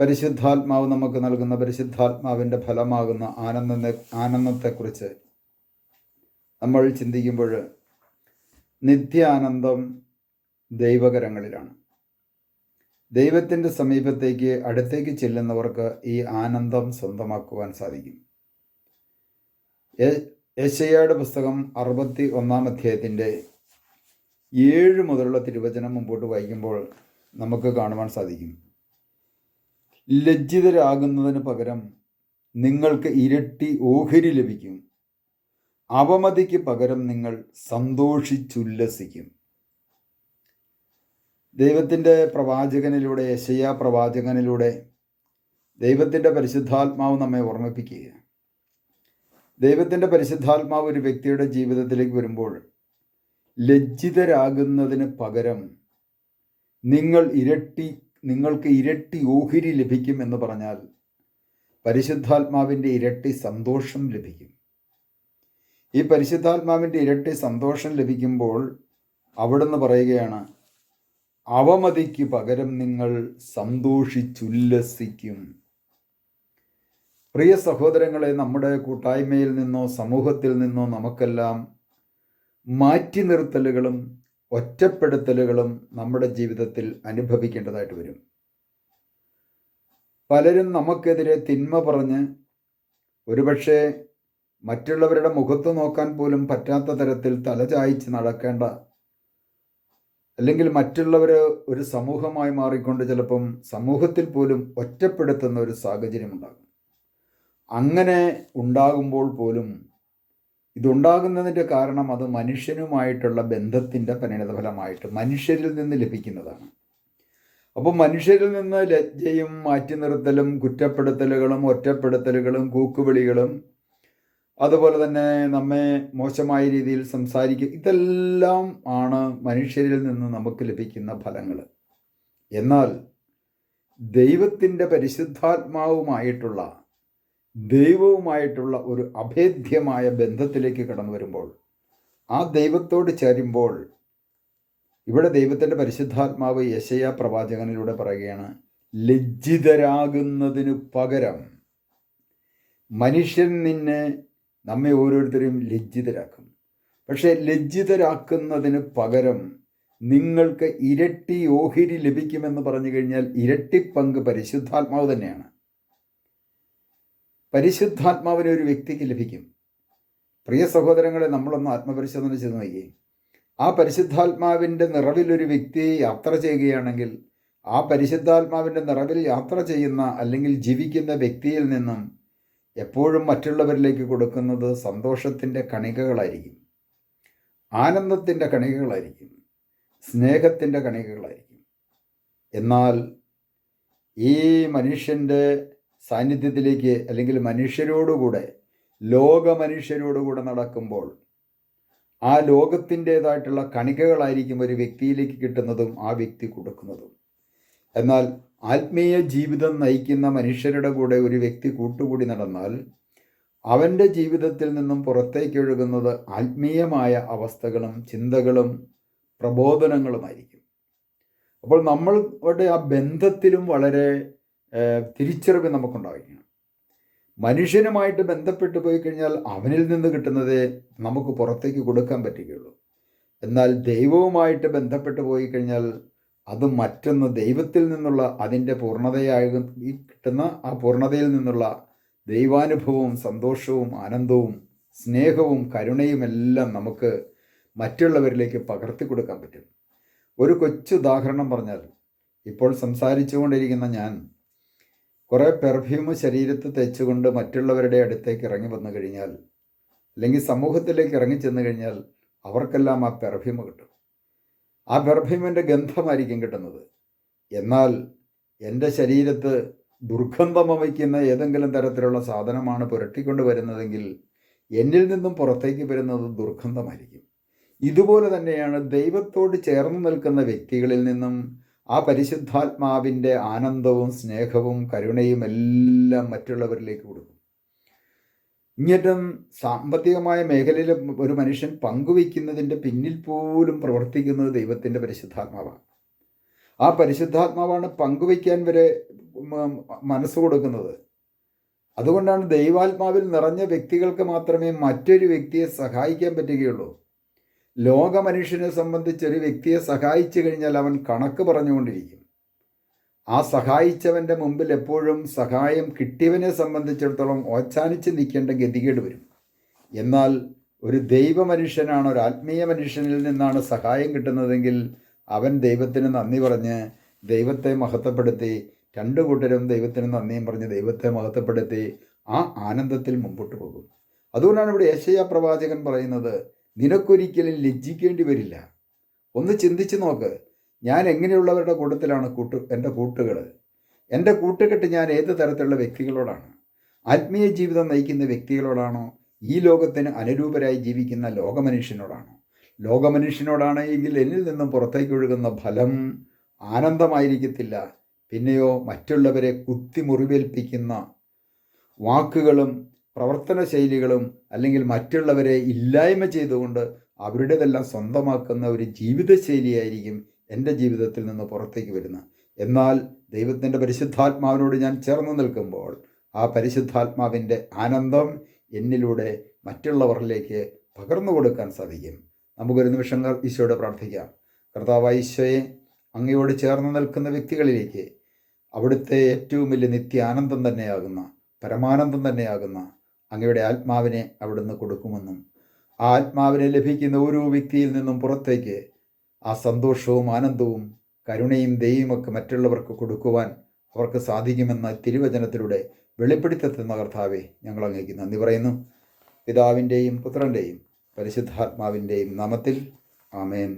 പരിശുദ്ധാത്മാവ് നമുക്ക് നൽകുന്ന പരിശുദ്ധാത്മാവിന്റെ ഫലമാകുന്ന ആനന്ദ ആനന്ദത്തെക്കുറിച്ച് നമ്മൾ ചിന്തിക്കുമ്പോൾ നിത്യാനന്ദം ദൈവകരങ്ങളിലാണ്. ദൈവത്തിന്റെ സമീപത്തേക്ക് അടുത്തേക്ക് ചെല്ലുന്നവർക്ക് ഈ ആനന്ദം സ്വന്തമാക്കുവാൻ സാധിക്കും. യേശയ്യയുടെ പുസ്തകം അറുപത്തി ഒന്നാം അധ്യായത്തിന്റെ ഏഴ് മുതലുള്ള തിരുവചനം മുമ്പോട്ട് വായിക്കുമ്പോൾ നമുക്ക് കാണുവാൻ സാധിക്കും. ലജ്ജിതരാകുന്നതിന് പകരം നിങ്ങൾക്ക് ഇരട്ടി ഓഹരി ലഭിക്കും. അവമതിക്ക് പകരം നിങ്ങൾ സന്തോഷിച്ചുല്ലസിക്കും. ദൈവത്തിന്റെ പ്രവാചകനിലൂടെ യശയ പ്രവാചകനിലൂടെ ദൈവത്തിന്റെ പരിശുദ്ധാത്മാവ് നമ്മെ ഓർമ്മിപ്പിക്കുക ദൈവത്തിന്റെ പരിശുദ്ധാത്മാവ് ഒരു വ്യക്തിയുടെ ജീവിതത്തിലേക്ക് വരുമ്പോൾ ലജ്ജിതരാകുന്നതിന് പകരം നിങ്ങൾ ഇരട്ടി നിങ്ങൾക്ക് ഇരട്ടി ഓഹരി ലഭിക്കും എന്ന് പറഞ്ഞാൽ പരിശുദ്ധാത്മാവിന്റെ ഇരട്ടി സന്തോഷം ലഭിക്കും. ഈ പരിശുദ്ധാത്മാവിന്റെ ഇരട്ടി സന്തോഷം ലഭിക്കുമ്പോൾ അവിടുന്ന് പറയുകയാണ് അവമതിക്ക് പകരം നിങ്ങൾ സന്തോഷിച്ചുല്ലസിക്കും. പ്രിയ സഹോദരങ്ങളെ നമ്മുടെ കൂട്ടായ്മയിൽ നിന്നോ സമൂഹത്തിൽ നിന്നോ നമുക്കെല്ലാം മാറ്റി നിർത്തലുകളും ഒറ്റപ്പെടുത്തലുകളും നമ്മുടെ ജീവിതത്തിൽ അനുഭവിക്കേണ്ടതായിട്ട് വരും. പലരും നമുക്കെതിരെ തിന്മ പറഞ്ഞ് ഒരുപക്ഷെ മറ്റുള്ളവരുടെ മുഖത്ത് നോക്കാൻ പോലും പറ്റാത്ത തരത്തിൽ തലചായ്ച്ച് നടക്കേണ്ട അല്ലെങ്കിൽ മറ്റുള്ളവർ ഒരു സമൂഹമായി മാറിക്കൊണ്ട് ചിലപ്പം സമൂഹത്തിൽ പോലും ഒറ്റപ്പെടുത്തുന്ന ഒരു സാഹചര്യം ഉണ്ടാകും അങ്ങനെ ഉണ്ടാകുമ്പോൾ പോലും ഇതുണ്ടാകുന്നതിന്റെ കാരണം അത് മനുഷ്യനുമായിട്ടുള്ള ബന്ധത്തിന്റെ പരിണിതഫലമായിട്ട് മനുഷ്യരിൽ നിന്ന് ലഭിക്കുന്നതാണ്. അപ്പോൾ മനുഷ്യരിൽ നിന്ന് ലജ്ജയും മാറ്റി നിർത്തലും കുറ്റപ്പെടുത്തലുകളും ഒറ്റപ്പെടുത്തലുകളും കൂക്കുവിളികളും അതുപോലെ തന്നെ നമ്മെ മോശമായ രീതിയിൽ സംസാരിക്കുക ഇതെല്ലാം ആണ് മനുഷ്യരിൽ നിന്ന് നമുക്ക് ലഭിക്കുന്ന ഫലങ്ങൾ. എന്നാൽ ദൈവത്തിന്റെ പരിശുദ്ധാത്മാവുമായിട്ടുള്ള ദൈവവുമായിട്ടുള്ള ഒരു അഭേദ്യമായ ബന്ധത്തിലേക്ക് കടന്നു വരുമ്പോൾ ആ ദൈവത്തോട് ചേരുമ്പോൾ ഇവിടെ ദൈവത്തിന്റെ പരിശുദ്ധാത്മാവ് യശയ പ്രവാചകനിലൂടെ പറയുകയാണ് ലജ്ജിതരാകുന്നതിനു പകരം മനുഷ്യൻ നിന്നെ നമ്മെ ഓരോരുത്തരെയും ലജ്ജിതരാക്കും. പക്ഷേ ലജ്ജിതരാക്കുന്നതിന് പകരം നിങ്ങൾക്ക് ഇരട്ടി ഓഹരി ലഭിക്കുമെന്ന് പറഞ്ഞു കഴിഞ്ഞാൽ ഇരട്ടി പങ്ക് പരിശുദ്ധാത്മാവ് തന്നെയാണ്. പരിശുദ്ധാത്മാവിനെ ഒരു വ്യക്തിക്ക് ലഭിക്കും. പ്രിയ സഹോദരങ്ങളെ നമ്മളൊന്ന് ആത്മപരിശോധന ചെയ്ത് നോക്കി ആ പരിശുദ്ധാത്മാവിന്റെ നിറവിൽ ഒരു വ്യക്തി യാത്ര ചെയ്യുകയാണെങ്കിൽ ആ പരിശുദ്ധാത്മാവിന്റെ നിറവിൽ യാത്ര ചെയ്യുന്ന അല്ലെങ്കിൽ ജീവിക്കുന്ന വ്യക്തിയിൽ നിന്നും എപ്പോഴും മറ്റുള്ളവരിലേക്ക് കൊടുക്കുന്നത് സന്തോഷത്തിന്റെ കണികകളായിരിക്കും. ആനന്ദത്തിന്റെ കണികകളായിരിക്കും. സ്നേഹത്തിന്റെ കണികകളായിരിക്കും. എന്നാൽ ഈ മനുഷ്യന്റെ സാന്നിധ്യത്തിലേക്ക് അല്ലെങ്കിൽ മനുഷ്യരോടുകൂടെ ലോക മനുഷ്യരോടുകൂടെ നടക്കുമ്പോൾ ആ ലോകത്തിന്റെതായിട്ടുള്ള കണികകളായിരിക്കും ഒരു വ്യക്തിയിലേക്ക് കിട്ടുന്നതും ആ വ്യക്തി കൊടുക്കുന്നതും. എന്നാൽ ആത്മീയ ജീവിതം നയിക്കുന്ന മനുഷ്യരുടെ കൂടെ ഒരു വ്യക്തി കൂട്ടുകൂടി നടന്നാൽ അവന്റെ ജീവിതത്തിൽ നിന്നും പുറത്തേക്ക് ഒഴുകുന്നത് ആത്മീയമായ അവസ്ഥകളും ചിന്തകളും പ്രബോധനങ്ങളുമായിരിക്കും. അപ്പോൾ നമ്മളുടെ ആ ബന്ധത്തിലും വളരെ തിരിച്ചറിവ് നമുക്കുണ്ടാവുകയാണ് മനുഷ്യനുമായിട്ട് ബന്ധപ്പെട്ട് പോയി കഴിഞ്ഞാൽ അവനിൽ നിന്ന് കിട്ടുന്നതേ നമുക്ക് പുറത്തേക്ക് കൊടുക്കാൻ പറ്റുകയുള്ളൂ. എന്നാൽ ദൈവവുമായിട്ട് ബന്ധപ്പെട്ട് പോയി കഴിഞ്ഞാൽ അത് മറ്റൊന്ന് ദൈവത്തിൽ നിന്നുള്ള അതിന്റെ പൂർണതയായി കിട്ടുന്ന ആ പൂർണതയിൽ നിന്നുള്ള ദൈവാനുഭവവും സന്തോഷവും ആനന്ദവും സ്നേഹവും കരുണയും എല്ലാം നമുക്ക് മറ്റുള്ളവരിലേക്ക് പകർത്തി കൊടുക്കാൻ പറ്റും. ഒരു കൊച്ചു ഉദാഹരണം പറഞ്ഞാൽ ഇപ്പോൾ സംസാരിച്ചുകൊണ്ടിരിക്കുന്ന ഞാൻ കുറേ പെർഫ്യൂം ശരീരത്ത് തേച്ചുകൊണ്ട് മറ്റുള്ളവരുടെ അടുത്തേക്ക് ഇറങ്ങി വന്നു കഴിഞ്ഞാൽ അല്ലെങ്കിൽ സമൂഹത്തിലേക്ക് ഇറങ്ങി ചെന്ന് കഴിഞ്ഞാൽ അവർക്കെല്ലാം ആ പെർഫ്യൂം കിട്ടും. ആ പെർഫ്യൂമിന്റെ ഗന്ധമായിരിക്കും കിട്ടുന്നത്. എന്നാൽ എന്റെ ശരീരത്ത് ദുർഗന്ധം വയ്ക്കുന്ന ഏതെങ്കിലും തരത്തിലുള്ള സാധനമാണ് പുരട്ടിക്കൊണ്ട് വരുന്നതെങ്കിൽ എന്നിൽ നിന്നും പുറത്തേക്ക് വരുന്നത് ദുർഗന്ധമായിരിക്കും. ഇതുപോലെ തന്നെയാണ് ദൈവത്തോട് ചേർന്ന് നിൽക്കുന്ന വ്യക്തികളിൽ നിന്നും ആ പരിശുദ്ധാത്മാവിന്റെ ആനന്ദവും സ്നേഹവും കരുണയും എല്ലാം മറ്റുള്ളവരിലേക്ക് കൊടുക്കും. ഇങ്ങനും സാമ്പത്തികമായ മേഖലയിൽ ഒരു മനുഷ്യൻ പങ്കുവയ്ക്കുന്നതിന്റെ പിന്നിൽ പോലും പ്രവർത്തിക്കുന്നത് ദൈവത്തിന്റെ പരിശുദ്ധാത്മാവാണ്. ആ പരിശുദ്ധാത്മാവാണ് പങ്കുവയ്ക്കാൻ വരെ മനസ്സ് കൊടുക്കുന്നത്. അതുകൊണ്ടാണ് ദൈവാത്മാവിൽ നിറഞ്ഞ വ്യക്തികൾക്ക് മാത്രമേ മറ്റൊരു വ്യക്തിയെ സഹായിക്കാൻ പറ്റുകയുള്ളൂ. ലോക മനുഷ്യനെ സംബന്ധിച്ച് ഒരു വ്യക്തിയെ സഹായിച്ചു കഴിഞ്ഞാൽ അവൻ കണക്ക് പറഞ്ഞുകൊണ്ടിരിക്കും. ആ സഹായിച്ചവന്റെ മുമ്പിൽ എപ്പോഴും സഹായം കിട്ടിയവനെ സംബന്ധിച്ചിടത്തോളം ഓച്ചാനിച്ച് നിൽക്കേണ്ട ഗതികേട് വരും. എന്നാൽ ഒരു ദൈവ മനുഷ്യനാണ് ഒരു ആത്മീയ മനുഷ്യനിൽ നിന്നാണ് സഹായം കിട്ടുന്നതെങ്കിൽ അവൻ ദൈവത്തിന് നന്ദി പറഞ്ഞ് ദൈവത്തെ മഹത്വപ്പെടുത്തി രണ്ടു കൂട്ടരും ദൈവത്തിന് നന്ദിയും പറഞ്ഞ് ദൈവത്തെ മഹത്വപ്പെടുത്തി ആ ആനന്ദത്തിൽ മുമ്പോട്ട് പോകും. അതുകൊണ്ടാണ് ഇവിടെ യേശയ്യ പ്രവാചകൻ പറയുന്നത് നിനക്കൊരിക്കലും ലജ്ജിക്കേണ്ടി വരില്ല. ഒന്ന് ചിന്തിച്ച് നോക്ക്. ഞാൻ എങ്ങനെയുള്ളവരുടെ കൂട്ടത്തിലാണ് കൂട്ട് എന്റെ കൂട്ടുകൾ എന്റെ കൂട്ടുകെട്ട് ഞാൻ ഏത് തരത്തിലുള്ള വ്യക്തികളോടാണ്? ആത്മീയ ജീവിതം നയിക്കുന്ന വ്യക്തികളോടാണോ? ഈ ലോകത്തിന് അനുരൂപരായി ജീവിക്കുന്ന ലോകമനുഷ്യനോടാണോ? ലോകമനുഷ്യനോടാണ് എങ്കിൽ എന്നിൽ നിന്നും പുറത്തേക്ക് ഒഴുകുന്ന ഫലം ആനന്ദമായിരിക്കത്തില്ല. പിന്നെയോ മറ്റുള്ളവരെ കുത്തിമുറിവേൽപ്പിക്കുന്ന വാക്കുകളും പ്രവർത്തന ശൈലികളും അല്ലെങ്കിൽ മറ്റുള്ളവരെ ഇല്ലായ്മ ചെയ്തുകൊണ്ട് അവരുടേതെല്ലാം സ്വന്തമാക്കുന്ന ഒരു ജീവിതശൈലിയായിരിക്കും എന്റെ ജീവിതത്തിൽ നിന്ന് പുറത്തേക്ക് വരുന്നത്. എന്നാൽ ദൈവത്തിന്റെ പരിശുദ്ധാത്മാവിനോട് ഞാൻ ചേർന്ന് നിൽക്കുമ്പോൾ ആ പരിശുദ്ധാത്മാവിന്റെ ആനന്ദം എന്നിലൂടെ മറ്റുള്ളവരിലേക്ക് പകർന്നു കൊടുക്കാൻ സാധിക്കും. നമുക്കൊരു നിമിഷം ഈശോയോട് പ്രാർത്ഥിക്കാം. കർത്താവ് ഈശോയെ അങ്ങയോട് ചേർന്ന് നിൽക്കുന്ന വ്യക്തികളിലേക്ക് അവിടുത്തെ ഏറ്റവും വലിയ നിത്യാനന്ദം തന്നെയാകുന്ന പരമാനന്ദം തന്നെയാകുന്ന അങ്ങയുടെ ആത്മാവിനെ അവിടുന്ന് കൊടുക്കുമെന്നും ആ ആത്മാവിനെ ലഭിക്കുന്ന ഓരോ വ്യക്തിയിൽ നിന്നും പുറത്തേക്ക് ആ സന്തോഷവും ആനന്ദവും കരുണയും ദൈവമൊക്കെ മറ്റുള്ളവർക്ക് കൊടുക്കുവാൻ അവർക്ക് സാധിക്കുമെന്ന തിരുവചനത്തിലൂടെ വെളിപ്പെടുത്തുന്ന കർത്താവെ ഞങ്ങൾ അങ്ങേക്ക് നന്ദി പറയുന്നു. പിതാവിന്റെയും പുത്രന്റെയും പരിശുദ്ധാത്മാവിന്റെയും നാമത്തിൽ ആമേൻ.